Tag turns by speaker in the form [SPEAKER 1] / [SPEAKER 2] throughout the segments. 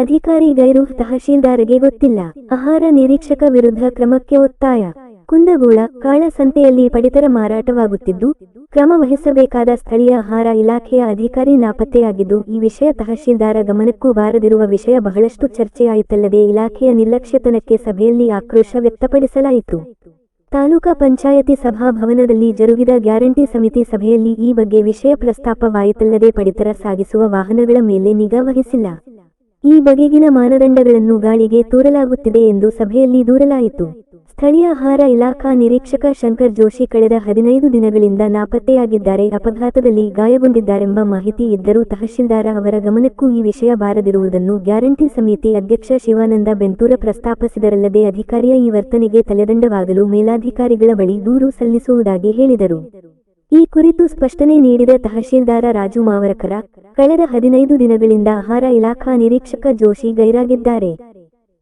[SPEAKER 1] ಅಧಿಕಾರಿ ಗೈರು ತಹಶೀಲ್ದಾರ್ಗೆ ಗೊತ್ತಿಲ್ಲ. ಆಹಾರ ನಿರೀಕ್ಷಕ ವಿರುದ್ಧ ಕ್ರಮಕ್ಕೆ ಒತ್ತಾಯ. ಕುಂದಗೋಳ, ಕಾಳಸಂತೆಯಲ್ಲಿ ಪಡಿತರ ಮಾರಾಟವಾಗುತ್ತಿದ್ದು, ಕ್ರಮ ವಹಿಸಬೇಕಾದ ಸ್ಥಳೀಯ ಆಹಾರ ಇಲಾಖೆಯ ಅಧಿಕಾರಿ ನಾಪತ್ತೆಯಾಗಿದ್ದು, ಈ ವಿಷಯ ತಹಶೀಲ್ದಾರ ಗಮನಕ್ಕೂ ಬಾರದಿರುವ ವಿಷಯ ಬಹಳಷ್ಟು ಚರ್ಚೆಯಾಯಿತಲ್ಲದೆ ಇಲಾಖೆಯ ನಿರ್ಲಕ್ಷ್ಯತನಕ್ಕೆ ಸಭೆಯಲ್ಲಿ ಆಕ್ರೋಶ ವ್ಯಕ್ತಪಡಿಸಲಾಯಿತು. ತಾಲೂಕಾ ಪಂಚಾಯತಿ ಸಭಾಭವನದಲ್ಲಿ ಜರುಗಿದ ಗ್ಯಾರಂಟಿ ಸಮಿತಿ ಸಭೆಯಲ್ಲಿ ಈ ಬಗ್ಗೆ ವಿಷಯ ಪ್ರಸ್ತಾಪವಾಯಿತಲ್ಲದೆ ಪಡಿತರ ಸಾಗಿಸುವ ವಾಹನಗಳ ಮೇಲೆ ನಿಗಾ ವಹಿಸಿಲ್ಲ. ಈ ಬಗೆಗಿನ ಮಾನದಂಡಗಳನ್ನು ಗಾಳಿಗೆ ತೋರಲಾಗುತ್ತಿದೆ ಎಂದು ಸಭೆಯಲ್ಲಿ ದೂರಲಾಯಿತು. ಸ್ಥಳೀಯ ಆಹಾರ ಇಲಾಖಾ ನಿರೀಕ್ಷಕ ಶಂಕರ್ ಜೋಶಿ ಕಳೆದ ಹದಿನೈದು ದಿನಗಳಿಂದ ನಾಪತ್ತೆಯಾಗಿದ್ದಾರೆ. ಅಪಘಾತದಲ್ಲಿ ಗಾಯಗೊಂಡಿದ್ದಾರೆಂಬ ಮಾಹಿತಿ ಇದ್ದರೂ ತಹಶೀಲ್ದಾರ ಅವರ ಗಮನಕ್ಕೂ ಈ ವಿಷಯ ಬಾರದಿರುವುದನ್ನು ಗ್ಯಾರಂಟಿ ಸಮಿತಿ ಅಧ್ಯಕ್ಷ ಶಿವಾನಂದ ಬೆಂತೂರ ಪ್ರಸ್ತಾಪಿಸಿದರಲ್ಲದೆ ಅಧಿಕಾರಿಯ ಈ ವರ್ತನೆಗೆ ತಲೆದಂಡವಾಗಲು ಮೇಲಾಧಿಕಾರಿಗಳ ಬಳಿ ದೂರು ಸಲ್ಲಿಸುವುದಾಗಿ ಹೇಳಿದರು. ಈ ಕುರಿತು ಸ್ಪಷ್ಟನೆ ನೀಡಿದ ತಹಶೀಲ್ದಾರ ರಾಜು ಮಾವರಕರ, ಕಳೆದ ಹದಿನೈದು ದಿನಗಳಿಂದ ಆಹಾರ ಇಲಾಖಾ ನಿರೀಕ್ಷಕ ಜೋಶಿ ಗೈರಾಗಿದ್ದಾರೆ.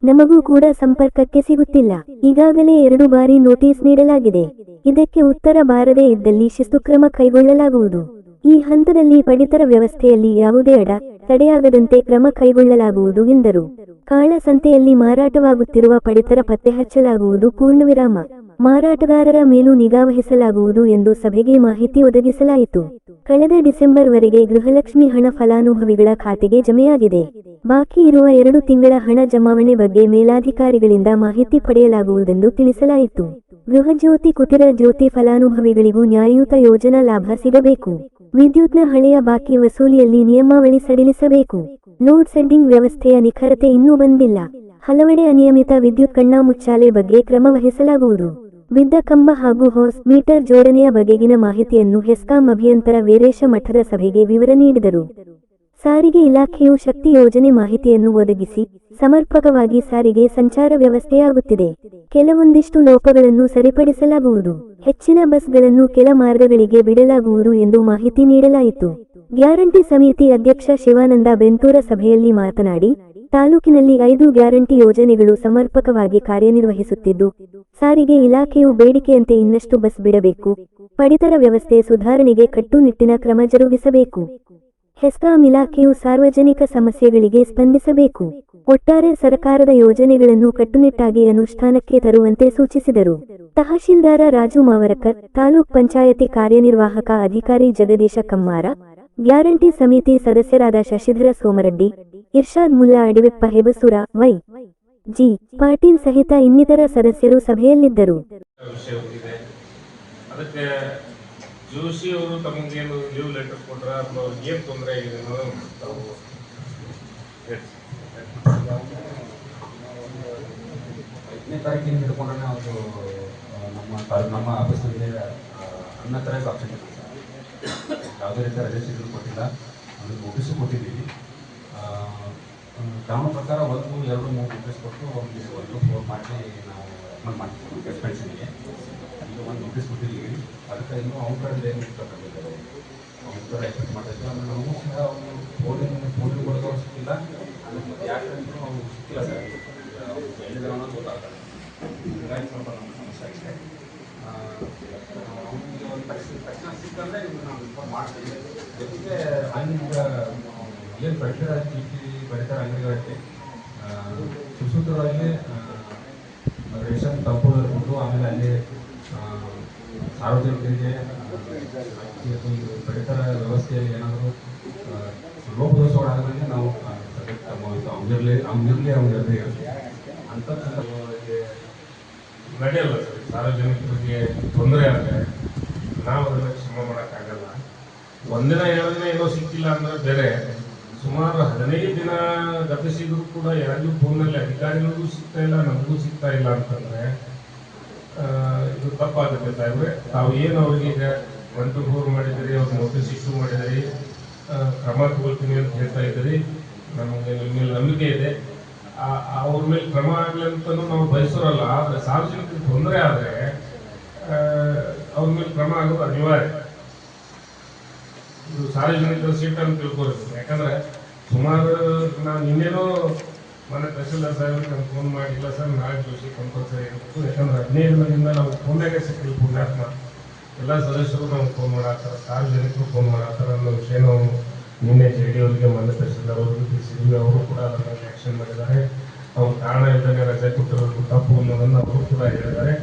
[SPEAKER 1] ನಮಗೂ ಕೂಡ ಸಂಪರ್ಕಕ್ಕೆ ಸಿಗುತ್ತಿಲ್ಲ. ಈಗಾಗಲೇ ಎರಡು ಬಾರಿ ನೋಟಿಸ್ ನೀಡಲಾಗಿದೆ. ಇದಕ್ಕೆ ಉತ್ತರ ಬಾರದೇ ಇದ್ದಲ್ಲಿ ಶಿಸ್ತು ಕ್ರಮ ಕೈಗೊಳ್ಳಲಾಗುವುದು. ಈ ಹಂತದಲ್ಲಿ ಪಡಿತರ ವ್ಯವಸ್ಥೆಯಲ್ಲಿ ಯಾವುದೇ ಅಡ, ತಡೆಯಾಗದಂತೆ ಕ್ರಮ ಕೈಗೊಳ್ಳಲಾಗುವುದು ಎಂದರು. ಕಾಳಸಂತೆಯಲ್ಲಿ ಮಾರಾಟವಾಗುತ್ತಿರುವ ಪಡಿತರ ಪತ್ತೆ ಹಚ್ಚಲಾಗುವುದು ಪೂರ್ಣವಿರಾಮ. ಮಾರಾಟಗಾರರ ಮೇಲೂ ನಿಗಾವಹಿಸಲಾಗುವುದು ಎಂದು ಸಭೆಗೆ ಮಾಹಿತಿ ಒದಗಿಸಲಾಯಿತು. ಕಳೆದ ಡಿಸೆಂಬರ್ ವರೆಗೆ ಗೃಹಲಕ್ಷ್ಮಿ ಹಣ ಫಲಾನುಭವಿಗಳ ಖಾತೆಗೆ ಜಮೆಯಾಗಿದೆ. ಬಾಕಿ ಇರುವ ಎರಡು ತಿಂಗಳ ಹಣ ಜಮಾವಣೆ ಬಗ್ಗೆ ಮೇಲಾಧಿಕಾರಿಗಳಿಂದ ಮಾಹಿತಿ ಪಡೆಯಲಾಗುವುದೆಂದು ತಿಳಿಸಲಾಯಿತು. ಗೃಹಜ್ಯೋತಿ ಕುಟಿರ ಜ್ಯೋತಿ ಫಲಾನುಭವಿಗಳಿಗೂ ನ್ಯಾಯಯುತ ಯೋಜನಾ ಲಾಭ ಸಿಗಬೇಕು. ವಿದ್ಯುತ್ನ ಹಳೆಯ ಬಾಕಿ ವಸೂಲಿಯಲ್ಲಿ ನಿಯಮಾವಳಿ ಸಡಿಲಿಸಬೇಕು. ಲೋಡ್ ಸೆಡ್ಡಿಂಗ್ ವ್ಯವಸ್ಥೆಯ ನಿಖರತೆ ಇನ್ನೂ ಬಂದಿಲ್ಲ. ಹಲವೆಡೆ ಅನಿಯಮಿತ ವಿದ್ಯುತ್ ಕಣ್ಣಾಮುಚ್ಚಾಲೆ ಬಗ್ಗೆ ಕ್ರಮ ವಹಿಸಲಾಗುವುದು. ಬಿದ್ದ ಕಂಬ ಹಾಗೂ ಹೋಸ್ ಮೀಟರ್ ಜೋಡಣೆಯ ಬಗೆಗಿನ ಮಾಹಿತಿಯನ್ನು ಹೆಸ್ಕಾಂ ಅಭಿಯಂತರ ವೀರೇಶ ಮಠದ ಸಭೆಗೆ ವಿವರ ನೀಡಿದರು. ಸಾರಿಗೆ ಇಲಾಖೆಯು ಶಕ್ತಿ ಯೋಜನೆ ಮಾಹಿತಿಯನ್ನು ಒದಗಿಸಿ, ಸಮರ್ಪಕವಾಗಿ ಸಾರಿಗೆ ಸಂಚಾರ ವ್ಯವಸ್ಥೆಯಾಗುತ್ತಿದೆ. ಕೆಲವೊಂದಿಷ್ಟು ಲೋಪಗಳನ್ನು ಸರಿಪಡಿಸಲಾಗುವುದು. ಹೆಚ್ಚಿನ ಬಸ್ಗಳನ್ನು ಕೆಲ ಮಾರ್ಗಗಳಿಗೆ ಬಿಡಲಾಗುವುದು ಎಂದು ಮಾಹಿತಿ ನೀಡಲಾಯಿತು. ಗ್ಯಾರಂಟಿ ಸಮಿತಿ ಅಧ್ಯಕ್ಷ ಶಿವಾನಂದ ಬೆಂತೂರ ಸಭೆಯಲ್ಲಿ ಮಾತನಾಡಿ ತಾಲೂಕಿನಲ್ಲಿ ಐದು ಗ್ಯಾರಂಟಿ ಯೋಜನೆಗಳು ಸಮರ್ಪಕವಾಗಿ ಕಾರ್ಯನಿರ್ವಹಿಸುತ್ತಿದ್ದು, ಸಾರಿಗೆ ಇಲಾಖೆಯು ಬೇಡಿಕೆಯಂತೆ ಇನ್ನಷ್ಟು ಬಸ್ ಬಿಡಬೇಕು. ಪಡಿತರ ವ್ಯವಸ್ಥೆ ಸುಧಾರಣೆಗೆ ಕಟ್ಟುನಿಟ್ಟಿನ ಕ್ರಮ ಜರುಗಿಸಬೇಕು. ಹೆಸ್ಕಾಂ ಇಲಾಖೆಯು ಸಾರ್ವಜನಿಕ ಸಮಸ್ಯೆಗಳಿಗೆ ಸ್ಪಂದಿಸಬೇಕು. ಒಟ್ಟಾರೆ ಸರ್ಕಾರದ ಯೋಜನೆಗಳನ್ನು ಕಟ್ಟುನಿಟ್ಟಾಗಿ ಅನುಷ್ಠಾನಕ್ಕೆ ತರುವಂತೆ ಸೂಚಿಸಿದರು. ತಹಶೀಲ್ದಾರ ರಾಜು ಮಾವರಕರ್, ತಾಲೂಕ್ ಪಂಚಾಯತಿ ಕಾರ್ಯನಿರ್ವಾಹಕ ಅಧಿಕಾರಿ ಜಗದೀಶ ಕಮ್ಮಾರ ಗ್ಯಾರಂಟಿ ಸಮಿತಿ ಸದಸ್ಯರಾದ ಶಶಿಧರ ಸೋಮರೆಡ್ಡಿ ಇರ್ಷಾದ್ ಮುಲ್ಲಾ ಅಡಿವೆಪ್ಪ ಹೆಬಸೂರ ವೈ. ಜಿ. ಪಾಟೀಲ್ ಸಹಿತ ಇನ್ನಿತರ ಸದಸ್ಯರು ಸಭೆಯಲ್ಲಿದ್ದರು.
[SPEAKER 2] ಜೋಶಿ ಅವರು ತಮಗೇನು ಲೀವ್ ಲೆಟರ್ ಕೊಟ್ರ ಅಥವಾ ಅವ್ರಿಗೆ ಏನು ತೊಂದರೆ ಆಗಿದೆ ಅನ್ನೋದು ತಾವು ಹೇಳಿ.
[SPEAKER 3] ಐದನೇ ತಾರೀಕಿನ ಹಿಡ್ಕೊಂಡ್ರೆ ಅವರು ನಮ್ಮ ನಮ್ಮ ಆಫೀಸ್ನಲ್ಲಿ ಅನ್ನ ತರ ಆಪ್ಷನ್ ಇದೆ ಯಾವುದೇ ರೀತಿಯ ರಜೆ ಸಿಗಲು ಕೊಟ್ಟಿಲ್ಲ. ಅದು ನೋಟಿಸು ಕೊಟ್ಟಿದ್ದೀವಿ. ಕ್ರಮ ಪ್ರಕಾರ ಒಂದು, ಎರಡು, ಮೂರು ನೋಟಿಸ್ ಕೊಟ್ಟು ಅವ್ರಿಗೆ ಒಂದು ಫೋನ್ ಮಾಡಿ ನಾವು ರೆಕಮೆಂಡ್ ಮಾಡ್ತೀವಿ ಸಸ್ಪೆನ್ಷನ್ಗೆ ಈಗ ಒಂದು ನೋಟಿಸ್ ಕೊಟ್ಟಿದ್ದೀವಿ. ಅದಕ್ಕೆ ಇನ್ನೂ ಅವ್ರ ಕಡೆ ಏನು ಇರ್ತಕ್ಕಂಥದ್ದು ಅವ್ರ ಥರ ಎಕ್ಸ್ಪೆಕ್ಟ್ ಮಾಡ್ತಾ ಆಮೇಲೆ ನಮಗೂ ಸಹ ಅವನು ಫೋನಿನ ಫೋನಿಗೆ ಕೊಡೋದು ಸಿಕ್ಕಿಲ್ಲ ಅದಕ್ಕೆ ಯಾಕೆ ಅಂತೂ ಅವ್ರು ಸಿಕ್ಕಿಲ್ಲ ಸರ್. ಅನ್ನೋದು ಗೊತ್ತಾಗ್ತದೆ ಹೀಗಾಗಿ ಸ್ವಲ್ಪ ನಮ್ಗೆ ಸಮಸ್ಯೆ ಆಗಿದೆ. ಒಂದು ಸಿಕ್ಕಂದ್ರೆ ನಾವು ಮಾಡ್ತೀವಿ ಜೊತೆಗೆ ಹಂಗೆ ಏನು ಪಡಿತರ ಚೀಟಿ ಪಡಿತರ ಅಂಗಡಿಗಳಲ್ಲಿ ಸುಸೂತ್ರವಾಗಿ ರೇಷನ್ ತಲುಪೋದು ಆಮೇಲೆ ಅಲ್ಲಿ ಸಾರ್ವಜನಿಕರಿಗೆ ಪಡಿತರ ವ್ಯವಸ್ಥೆಯಲ್ಲಿ ಏನಾದರೂ ಲೋಪದೋಷಗಳಾದಂಗೆ ನಾವು ಸದ್ಯಕ್ಕೆ ತಮ್ಮ ಅವ್ನಿರ್ಲಿ ಅವ್ನಿರ್ಲಿ ಅವ್ನಿರ್ಲಿ ಅಂಥದ್ದು
[SPEAKER 2] ನಡೆಯಲ್ಲ ಸರ್. ಸಾರ್ವಜನಿಕರಿಗೆ ತೊಂದರೆ ಆದರೆ ನಾವು ಅದನ್ನು ಕ್ಷಮ ಮಾಡೋಕ್ಕಾಗಲ್ಲ. ಒಂದಿನ ಎರಡು ದಿನ ಏನೋ ಸಿಕ್ಕಿಲ್ಲ ಅಂದ್ರೆ ಬೇರೆ. ಸುಮಾರು ಹದಿನೈದು ದಿನ ಗತಿಸಿದ್ರು ಕೂಡ ಯಾರಿಗೂ ಫೋನಲ್ಲಿ ಅಧಿಕಾರಿಗಳಿಗೂ ಸಿಗ್ತಾ ಇಲ್ಲ ನಮಗೂ ಸಿಗ್ತಾ ಇಲ್ಲ ಅಂತಂದರೆ ಇದು ತಪ್ಪಾಗುತ್ತೆ ಸಾಹೇಬ್ರೆ. ತಾವು ಏನು ಅವ್ರಿಗೀಗ ಒನ್ ಫೋರ್ ಮಾಡಿದಿರಿ ಅವ್ರು ನೋಟಿಸ್ ಇಶ್ಯೂ ಮಾಡಿದಿರಿ ಆ, ಕ್ರಮ ತಗೊಳ್ತೀನಿ ಅಂತ ಹೇಳ್ತಾ ಇದ್ದೀರಿ. ನಮಗೆ ನಿಮ್ಮ ಮೇಲೆ ನಂಬಿಕೆ ಇದೆ. ಅವ್ರ ಮೇಲೆ ಕ್ರಮ ಆಗ್ಲಿ ಅಂತಲೂ ನಾವು ಬಯಸೋರಲ್ಲ, ಆದರೆ ಸಾರ್ವಜನಿಕರಿಗೆ ತೊಂದರೆ ಆದರೆ ಅವ್ರ ಮೇಲೆ ಕ್ರಮ ಆಗೋದು ಅನಿವಾರ್ಯ. ಇದು ಸಾರ್ವಜನಿಕರ ಸೀಟ್ ಅಂತ ತಿಳ್ಕೊಬೇಕು ಯಾಕಂದ್ರೆ ಸುಮಾರು ನಾನು ಇನ್ನೇನೋ ಮನೆ ತಹಸೀಲ್ದಾರ್ ಸಾಹೇಬ್ರಿಗೆ ನಾನು ಫೋನ್ ಮಾಡಿಲ್ಲ ಸರ್, ನಾಳೆ ಜೋಶಿ ಕಂಪಲ್ಸರಿ ಇರಬೇಕು ಯಾಕಂದ್ರೆ ಹದಿನೈದು ದಿನದಿಂದ ನಾವು ಫೋನ್ಯಾಗೆ ಸಿಕ್ಕಿಲ್ಲ, ಪುಣ್ಯಾತ್ಮ? ಎಲ್ಲ ಸದಸ್ಯರು ನಾವು ಫೋನ್ ಮಾಡಾತ್ತಾರ ಸಾರ್ವಜನಿಕರು ಫೋನ್ ಮಾಡಾತ್ತಾರ ಅನ್ನೋ ವಿಷಯ ನಾವು ನಿನ್ನೆ ಜೆ ಡಿ ಅವರಿಗೆ ಮನೆ ತಹಸೀಲ್ದಾರ್ ಅವರಿಗೆ ಅವರು ಕೂಡ ಅದನ್ನ ಆಕ್ಷನ್ ಮಾಡಿದ್ದಾರೆ. ಅವ್ರು ಕಾರಣ ಇಲ್ಲದೆ ರಜೆ ಕೊಟ್ಟಿರೋದು ತಪ್ಪು ಅನ್ನೋದನ್ನು ಅವರು ಕೂಡ ಹೇಳಿದ್ದಾರೆ.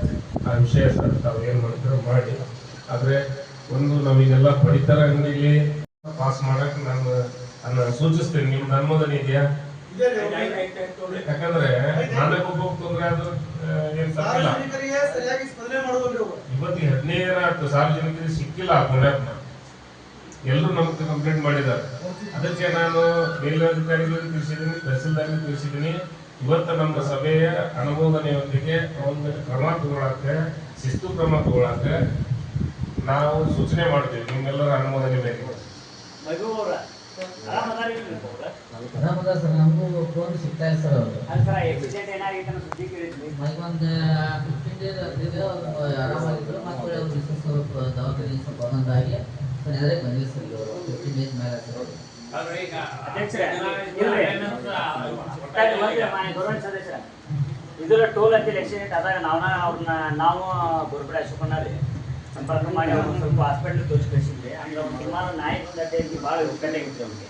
[SPEAKER 2] ಆ ವಿಷಯ ಸರ್ ತಾವು ಏನು ಮಾಡ್ತೀರೋ ಮಾಡಿ. ಆದರೆ ಒಂದು ನಾವೀಗೆಲ್ಲ ಪಡಿತರ ಅಂಗಡಿಲಿ ಪಾಸ್ ಮಾಡಕ್ಕೆ ನಾನು ಅನ್ನ ಸೂಚಿಸ್ತೇನೆ ನಿಮ್ಮ ಅನುಮೋದನೆ ಇದೆಯಾ ಯಾಕಂದ್ರೆ ನಾಳೆ ಒಬ್ಬ ತೊಂದರೆ ಆದ್ರೂ ಏನು
[SPEAKER 4] ಸಾರ್ವಜನಿಕರಿಗೆ ಸರಿಯಾಗಿ ಸ್ಪಂದನೆ
[SPEAKER 2] ಇವತ್ತಿಗೆ ಹದಿನೈದು ಆಯ್ತು ಸಾರ್ವಜನಿಕರಿಗೆ ಸಿಕ್ಕಿಲ್ಲ ಆ ಪುಣ್ಯಾತ್ಮ. ಎಲ್ಲರೂ ನಮ್ಗೆ ಕಂಪ್ಲೇಂಟ್ ಮಾಡಿದ್ದಾರೆ. ಅದಕ್ಕೆ ನಾನು ಮೇಲಧಿಕಾರಿಗಳಿಗೆ ತಿಳಿಸಿದ್ದೀನಿ ತಹಸೀಲ್ದಾರ್ಗೆ ತಿಳಿಸಿದ್ದೀನಿ. ಇವತ್ತು ನಮ್ಮ ಸಭೆಯ ಅನುಮೋದನೆಯೊಂದಿಗೆ ಒಂದು ಕ್ರಮ ತಗೊಳಕ್ಕೆ ಶಿಸ್ತು ಕ್ರಮ ತಗೊಳಕ್ಕೆ ನಾವು ಸೂಚನೆ ಮಾಡ್ತೀವಿ. ನಿಮ್ಮೆಲ್ಲರ ಅನುಮೋದನೆ ಬೇಕು.
[SPEAKER 5] ಸರ್ ನಮಗೂ ಫೋನ್ ಸಿಗ್ತಾ ಇಲ್ಲ ಸರ್ ಅವರು ಒಂದು ಫಿಫ್ಟೀನ್ ಡೇಸ್ ಆರಾಮಾಗಿದ್ರು. ಮತ್ತೆ ಸ್ವಲ್ಪ ದವಾಖಾನೆ ಸ್ವಲ್ಪ ಒಂದೊಂದಾಗಿ ಸರ್ ಎದುರಿಗೆ ಬಂದಿಲ್ಲ ಸರ್ ಇವರು. ಫಿಫ್ಟೀನ್ ಡೇಸ್ ಮೇಲೆ ಸರ್
[SPEAKER 6] ಇದರ ಟೋಲ್ ಹತ್ತಿರ ಆಕ್ಸಿಡೆಂಟ್ ಆದಾಗ ನಾವನ್ನ ಅವ್ರನ್ನ ನಾವು ಗುರುಪಡೆ ಅಶೋಕಣ್ಣ ರೀ ಸಂಪರ್ಕ ಮಾಡಿ ಅವ್ರನ್ನ ಸ್ವಲ್ಪ ಹಾಸ್ಪಿಟ್ಲ್ ತೋರಿಸಿ ಕಳಿಸಿದ್ವಿ. ಅಂದ್ರೆ ಅವ್ರು ಸುಮಾರು ನಾಯಿ ಬಂದೈತಿ ಭಾಳ ಉತ್ಕಂಠ ಆಗಿತ್ತು ಅವ್ರಿಗೆ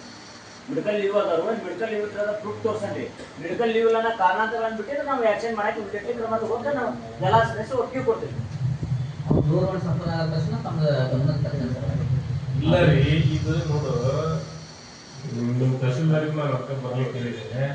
[SPEAKER 6] ಮೆಡಿಕಲ್ ಲೀವ್ ಅದಾರು ಮೆಡಿಕಲ್ ಲೀವ್ ಇರ್ತದ ಪ್ರೂಫ್ ತೋರ್ಸನ್ರಿ ಮೆಡಿಕಲ್ ಲೀವ್ ಇಲ್ಲ ಕಾರಣಾಂತರ ಅಂದ್ಬಿಟ್ಟಿದ್ರೆ ನಾವು ಆಕ್ಷನ್ ಮಾಡಕ್ಕೆ ಇಮಿಡಿಯೇಟ್ಲಿ ಮತ್ತೆ ಹೋಗ್ತಾ ನಾವು ಎಲ್ಲ ಸದಸ್ಯರು ಒಪ್ಪಿಗೆ ಕೊಡ್ತೀವಿ.
[SPEAKER 5] ಅವ್ರು ದೂರವಾಣಿ ಸಂಪರ್ಕ ಆದ ತಕ್ಷಣ ತಮ್ಮ ಗಮನಕ್ಕೆ ತರ್ತೇನೆ ಸರ್.
[SPEAKER 2] ಇಲ್ಲ ರೀ. ಇದು ನೋಡು ನಿಮ್ಮ ತಹಸೀಲ್ದಾರಿಗೆ ನಾನು ರೊಕ್ಕ ಬರ್ಲಿಕ್ಕೆ ಹೇಳಿದ್ದೇನೆ.